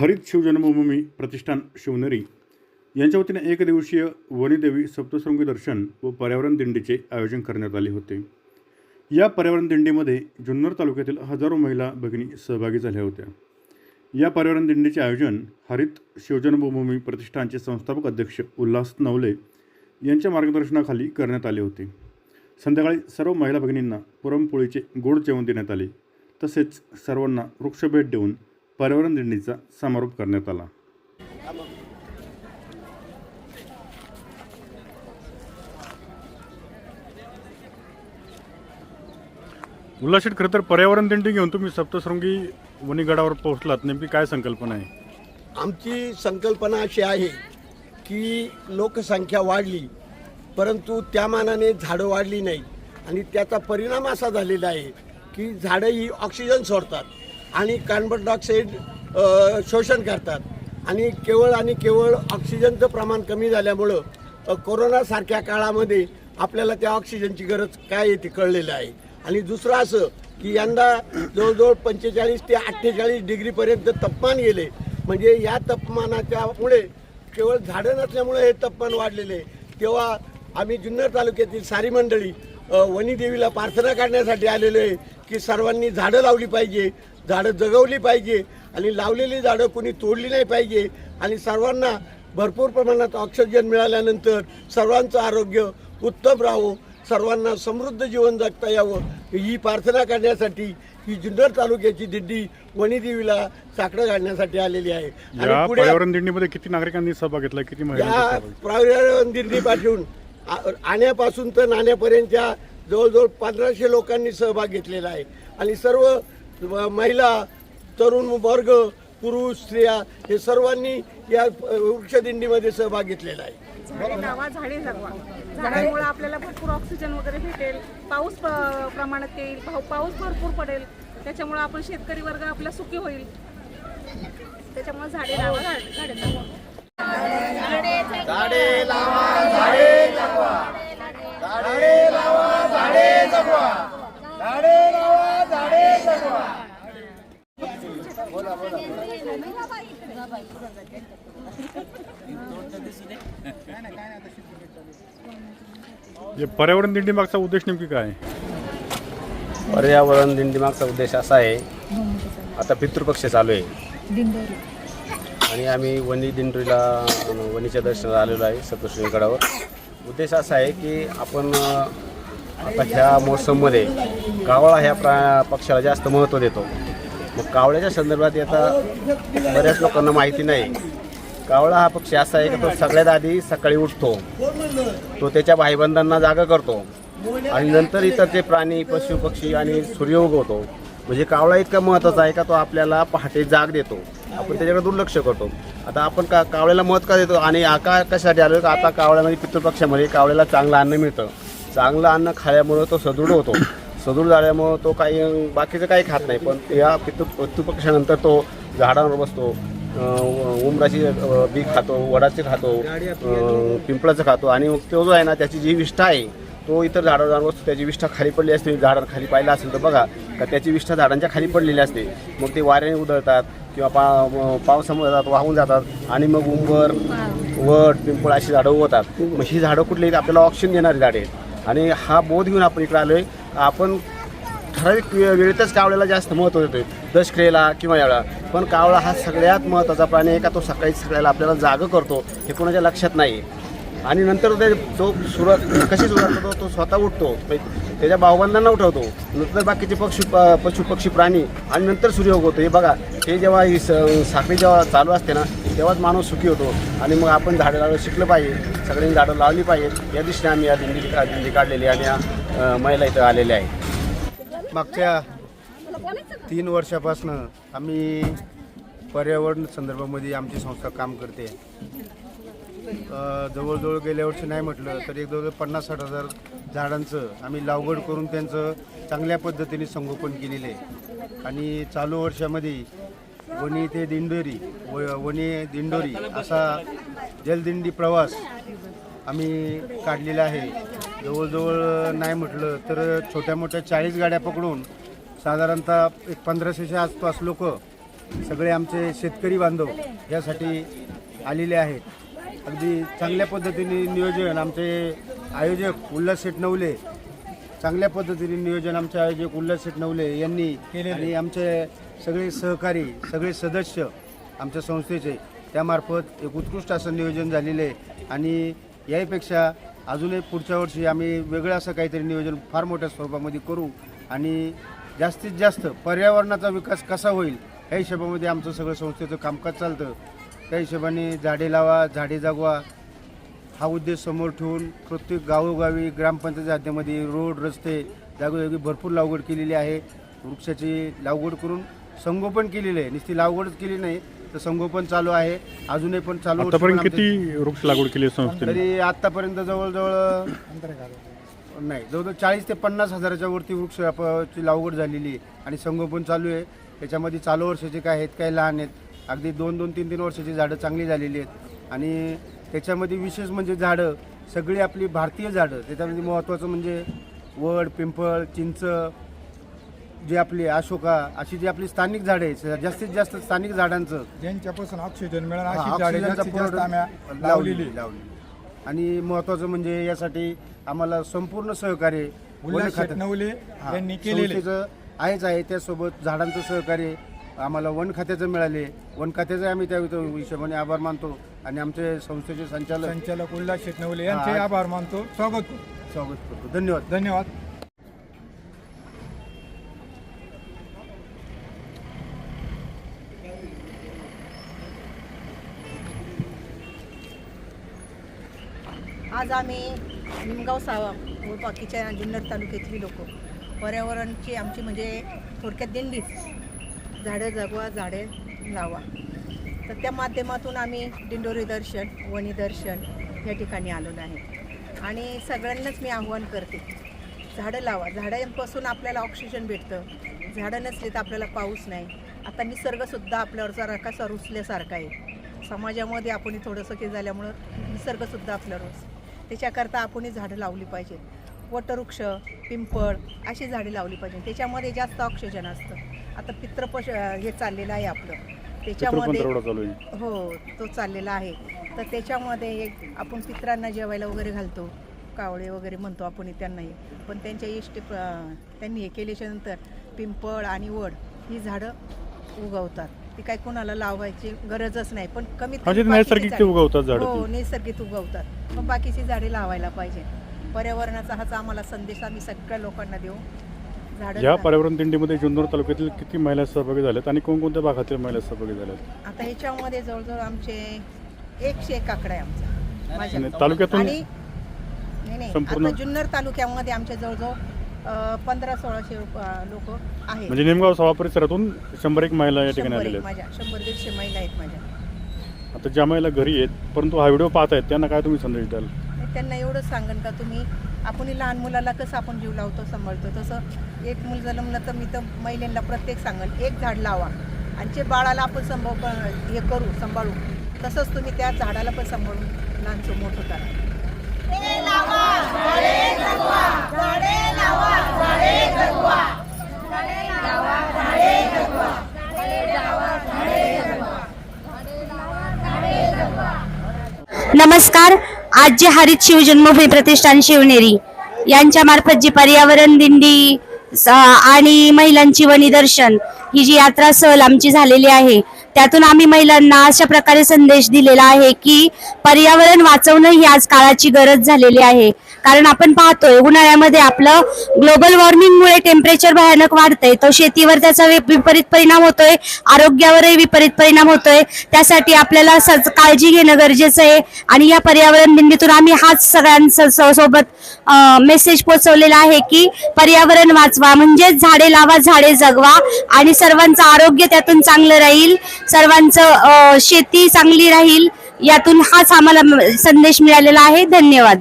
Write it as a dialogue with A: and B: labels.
A: हरित शिवजन्मभूमी प्रतिष्ठान शिवनेरी यांच्या वतीने एक दिवसीय वनीदेवी सप्तशृंगी दर्शन व पर्यावरण दिंडीचे आयोजन करण्यात आले होते. या पर्यावरण दिंडीमध्ये जुन्नर तालुक्यातील हजारो महिला भगिनी सहभागी झाल्या होत्या. या पर्यावरण दिंडीचे आयोजन हरित शिवजन्मभूमी प्रतिष्ठानचे संस्थापक अध्यक्ष उल्हास नवले यांच्या मार्गदर्शनाखाली करण्यात आले होते. संध्याकाळी सर्व महिला भगिनींना पुरणपोळीचे गोड जेवण देण्यात आले. तसेच सर्वांना वृक्षभेट देऊन पर्यावरण दिंडीचा समारोप करण्यात आला. उल्हाशीत खरं तर पर्यावरण दिंडी घेऊन तुम्ही सप्तशृंगी वणीगडावर पोहोचलात. नेमकी काय संकल्पना आहे?
B: आमची संकल्पना अशी आहे की लोकसंख्या वाढली परंतु त्या मानाने झाडं वाढली नाही आणि त्याचा परिणाम असा झालेला आहे की झाडं ही ऑक्सिजन सोडतात. आणि कार्बन डायऑक्साईड शोषण करतात. आणि केवळ आणि केवळ ऑक्सिजनचं प्रमाण कमी झाल्यामुळं कोरोनासारख्या काळामध्ये आपल्याला त्या ऑक्सिजनची गरज काय आहे ती कळलेलं आहे. आणि दुसरं असं की यंदा जवळजवळ पंचेचाळीस ते अठ्ठेचाळीस डिग्रीपर्यंत तापमान गेले. म्हणजे या तापमानाच्यामुळे केवळ झाडं नसल्यामुळे हे तापमान वाढलेले आहे. तेव्हा आम्ही जुन्नर तालुक्यातील सारी मंडळी वनीदेवीला प्रार्थना करण्यासाठी आलेलो आहे. की सर्वांनी झाडं लावली पाहिजे झाडं जगवली पाहिजे आणि लावलेली झाडं कोणी तोडली नाही पाहिजे आणि सर्वांना भरपूर प्रमाणात ऑक्सिजन मिळाल्यानंतर सर्वांचं आरोग्य उत्तम राहावं सर्वांना समृद्ध जीवन जगता यावं ही प्रार्थना करण्यासाठी ही जुन्नर तालुक्याची दिंडी वणीदेवीला साकडं घालण्यासाठी आलेली आहे आणि पुढे
A: पर्यावरण दिंडीमध्ये किती नागरिकांनी सहभाग घेतला किती
B: या? पर्यावरण दिंडीपासून आ- आण्यापासून तर नाण्यापर्यंतच्या जवळजवळ पंधराशे लोकांनी सहभाग घेतलेला आहे. आणि सर्व महिला तरुण वर्ग पुरुष स्त्रिया हे सर्वांनी या वृक्षदिंडीमध्ये सहभाग घेतलेला आहे.
C: झाडे लावा झाडे जगवा. झाडांमुळे आपल्याला भरपूर ऑक्सिजन वगैरे भेटेल. पाऊस प्रमाणात येईल. पाऊ- पाऊस भरपूर पडेल. त्याच्यामुळे आपण शेतकरी वर्ग आपला सुखी होईल. त्याच्यामुळे झाडे लावा झाडे झाडे जगवा
A: हे पर्यावरण दिंडी मागचा उद्देश नेमकी काय
D: पर्यावरण दिंडीमागचा उद्देश असा आहे. आता पितृपक्ष चालू आहे. आणि आम्ही वनी दिंडीला वनीच्या दर्शनाला आलेलो आहे सप्तशृंगगडावर उद्देश असा आहे की आपण अ, आता ह्या मोसममध्ये कावळा ह्या प्रा पक्षाला जास्त महत्त्व देतो. मग कावळ्याच्या संदर्भात आता बऱ्याच लोकांना माहिती नाही. कावळा हा पक्षी असा आहे की तो सगळ्यात आधी सकाळी उठतो. तो त्याच्या भाईबंधांना जागा करतो. आणि नंतर इतर ते प्राणी पशु पक्षी आणि सूर्य उगवतो. म्हणजे कावळा इतका महत्त्वाचा आहे का तो आपल्याला पहाटे जाग देतो. आपण त्याच्याकडे दुर्लक्ष करतो. आता आपण का कावळ्याला महत्त्व का देतो? आणि आका कशासाठी आलो का आता कावळ्यामध्ये पितृपक्षामध्ये कावळ्याला चांगलं अन्न मिळतं. चांगलं अन्न खाल्यामुळं तो सदृढ होतो. सदृढ झाल्यामुळं तो काही बाकीचं काही खात नाही पण या पितृ पितृपक्षानंतर तो झाडांवर बसतो उमराची बी खातो वडाचे खातो पिंपळाचं खातो आणि मग तो जो आहे ना त्याची जी विष्ठा आहे तो इतर झाडावर जाऊन बसतो. त्याची विष्ठा खाली पडली असते झाडां खाली पाहिलं असेल तर बघा का त्याची विष्ठा झाडांच्या खाली पडलेली असते. मग ते वाऱ्याने उधळतात किंवा पा पावसामुळे जातात वाहून जातात आणि मग उंबर वड पिंपळ अशी झाडं उगवतात. मग ही झाडं कुठली आपल्याला ऑक्सिजन देणारी झाडे आहेत. आणि हा बोध घेऊन आपण इकडे आलोय. आपण ठराविक वेळेतच कावळ्याला जास्त महत्त्व देतोय. दशक्रियेला किंवा यावेळा पण कावळा हा सगळ्यात महत्त्वाचा प्राणी आहे का तो सकाळी सगळ्याला आपल्याला जागं करतो हे कोणाच्या लक्षात नाही. आणि नंतर ते जो सुरुवात कशी सुरुवात करतो तो स्वतः उठतो. त्याच्या भावबंधांना उठवतो. नंतर बाकीचे पक्षी प- पशु पक्षी प्राणी. आणि नंतर सूर्य उगवतो हे बघा हे जेव्हा ही स- साखळी जेव्हा चालू असते ना तेव्हाच माणूस सुखी होतो. आणि मग आपण झाडं लावणं शिकलं पाहिजे. सगळ्यांनी झाडं लावली पाहिजेत. या दिशेने आम्ही या दिंडी दिंडी काढलेली आणि या महिला इथं आलेल्या आहेत.
E: मागच्या तीन वर्षापासून आम्ही पर्यावरण संदर्भामध्ये आमची संस्था काम करते. जवळजवळ गेल्या वर्षी नाही म्हटलं तर एक जवळ पन्नास साठ हजार झाडांचं आम्ही लागवड करून त्यांचं चांगल्या पद्धतीने संगोपन केलेलं आहे. आणि चालू वर्षामध्ये वणी ते दिंडोरी व वणी दिंडोरी असा जलदिंडी प्रवास आम्ही काढलेला आहे. जवळजवळ नाही म्हटलं तर छोट्या मोठ्या चाळीस गाड्या पकडून साधारणतः एक पंधराशेच्या आसपास लोक सगळे आमचे शेतकरी बांधव यासाठी आलेले आहेत. अगदी चांगल्या पद्धतीने नियोजन आमचे आयोजक उल्हास शेटनवले चांगल्या पद्धतीने नियोजन आमचे आयोजक उल्हास शेठ नवले यांनी आणि आमचे सगळे सहकारी सगळे सदस्य आमच्या संस्थेचे त्यामार्फत एक उत्कृष्ट असं नियोजन झालेलं आहे. आणि याहीपेक्षा अजूनही पुढच्या वर्षी आम्ही वेगळं असं काहीतरी नियोजन फार मोठ्या स्वरूपामध्ये करू. आणि जास्तीत जास्त पर्यावरणाचा विकास कसा होईल या हिशोबामध्ये आमचं सगळं संस्थेचं कामकाज चालतं. त्या हिशोबाने झाडे लावा झाडे जागवा हा उद्देश समोर ठेवून प्रत्येक गावोगावी ग्रामपंचायत हद्दीमध्ये रोड रस्ते जागोजागी भरपूर लागवड केलेली आहे. वृक्षाची लागवड करून संगोपन केलेलं आहे. नुसती लागवडच केली नाही तर संगोपन चालू आहे. अजूनही पण चालू
A: आतापर्यंत किती वृक्ष लागवड केली आहे संस्थेने?
E: तरी आतापर्यंत जवळजवळ नाही जवळजवळ चाळीस ते पन्नास हजाराच्या वरती वृक्ष आप- ची लागवड झालेली आहे. आणि संगोपन चालू आहे. त्याच्यामध्ये चालू वर्षाचे काय आहेत काही लहान आहेत. अगदी दोन दोन तीन तीन वर्षाची झाडं चांगली झालेली आहेत. आणि त्याच्यामध्ये विशेष म्हणजे झाडं सगळी आपली भारतीय झाडं. त्याच्यामध्ये महत्त्वाचं म्हणजे वड पिंपळ चिंच जी आपली अशोका अशी जी आपली स्थानिक झाडं आहेत जास्तीत जास्त स्थानिक झाडांचं.
F: ज्यांच्यापासून ऑक्सिजन मिळेल अशी झाडे
E: ऑक्सिजनचा
F: जास्तीत जास्त
E: पुरवठा
F: आम्ही
E: लावलेली.
F: लावलेली.
E: लावली आणि महत्वाचं म्हणजे यासाठी आम्हाला संपूर्ण सहकार्य
F: उल्हास
E: वन खात्या-
F: शेटनवले यांनी केलेले.
E: संस्थेचं आहेच आहे त्यासोबत झाडांचं सहकार्य आम्हाला वन खात्याचं मिळाले. वन खात्याचे आम्ही त्या हिशोबाने आभार मानतो. आणि आमचे संस्थेचे संचालक
F: संचालक उल्हास शेटनवले यांचे
E: हा.
F: आभार मानतो. स्वागत करतो.
E: स्वागत करतो. धन्यवाद.
F: धन्यवाद.
G: आज आम्ही निमगाव सावा व बाकीच्या जुन्नर तालुक्यातली लोक. पर्यावरणची आमची म्हणजे थोडक्यात दिंडीच. झाडं जगवा झाडे लावा. तर त्या माध्यमातून आम्ही दिंडोरी दर्शन वणी दर्शन या ठिकाणी आलेलो आहे. आणि सगळ्यांनाच मी आव्हान करते झाडं लावा. झाडांपासून आपल्याला ऑक्सिजन भेटतं. झाडं नसली तर आपल्याला पाऊस नाही. आता निसर्गसुद्धा आपल्यावर जरा कसा रुसल्यासारखा आहे. समाजामध्ये आपण थोडंसं हे झाल्यामुळं निसर्गसुद्धा आपल्यावर रुस. त्याच्याकरता आपण झाडं लावली पाहिजेत. वटवृक्ष पिंपळ अशी झाडे लावली पाहिजे त्याच्यामध्ये जास्त ऑक्सिजन असतं. आता पित्रपश हे चाललेलं आहे आपलं. त्याच्यामध्ये हो तो चाललेला आहे. तर त्याच्यामध्ये एक आपण पित्रांना जेवायला वगैरे घालतो. कावळे वगैरे म्हणतो आपण त्यांनाही. पण त्यांच्या इष्ट त्यांनी हे केल्याच्यानंतर पिंपळ आणि वड ही झाडं उगवतात. ती काही कोणाला लावायची गरजच नाही. पण कमीत
A: म्हणजे
G: कमी बाकीची
A: नैसर्गिक उगवतात
G: हो. नैसर्गिक उगवतात. पण बाकीची झाडे लावायला पाहिजे. पर्यावरणाचा हाच आम्हाला संदेश आम्ही सगळ्या लोकांना देऊ. झाडं
A: या पर्यावरण दिंडीमध्ये जुन्नर तालुक्यातील किती महिला सहभागी झाल्यात आणि कोणकोणत्या भागातील महिला सहभागी झाल्यात?
G: आता ह्याच्यामध्ये जवळजवळ आमचे एकशे एक आकडा आहे आमचा. माझ्या
A: आणि तालुक्यातून
G: आणि नाही नाही
A: संपूर्ण-
G: आता जुन्नर तालुक्यामध्ये आमच्या जवळजवळ पंधरा सोळाशे लोक आहेत.
A: म्हणजे निमगाव सभा परिसरातून शंभर एक महिला या ठिकाणी
G: शंभर
A: आलेल्या
G: एक
A: आहेत.
G: माझ्या शंभर दीडशे महिला आहेत माझ्या.
A: आता ज्या महिला घरी आहेत परंतु हा व्हिडिओ पाहत आहेत त्यांना काय तुम्ही संदेश द्याल?
G: मी त्यांना एवढंच सांगेन का तुम्ही? आपण लहान मुलाला कसं आपण जीव लावतो सांभाळतो. तसं एक मूल जन्मलं तर मी तर महिलांना प्रत्येक सांगेन एक झाड लावा. आणि जे बाळाला आपण संभाव हे करू सांभाळू तसंच तुम्ही त्या झाडाला पण सांभाळून लहानचं मोठं करा.
H: नमस्कार आज जे हरित शिवजन्मभूमी प्रतिष्ठान शिवनेरी. यांच्या मार्फत जी पर्यावरण दिंडी स- आणि महिलांची वनिदर्शन ही जी यात्रा सहल आमची झालेली आहे त्यातून आम्ही महिलांना अशा प्रकारे संदेश दिलेला आहे की पर्यावरण वाचवणं ही आज काळाची गरज झालेली आहे. कारण आपण पाहतोय उन्हाळ्यामध्ये आपलं ग्लोबल वॉर्मिंगमुळे टेम्परेचर भयानक वाढतंय. तो शेतीवर त्याचा विपरीत परिणाम होतोय आरोग्यावरही विपरीत परिणाम होतोय. त्यासाठी आपल्याला काळजी घेणं गरजेचं आहे. आणि या पर्यावरण दिंडीतून आम्ही हाच सगळ्यांसोबत सोबत मेसेज पोहोचवलेला आहे की पर्यावरण वाचवा. म्हणजेच झाडे लावा झाडे जगवा. आणि सर्वांचं आरोग्य त्यातून चांगलं राहील. सर्वांचं शेती चांगली राहील. यातून हाच आम्हाला संदेश मिळालेला आहे. धन्यवाद.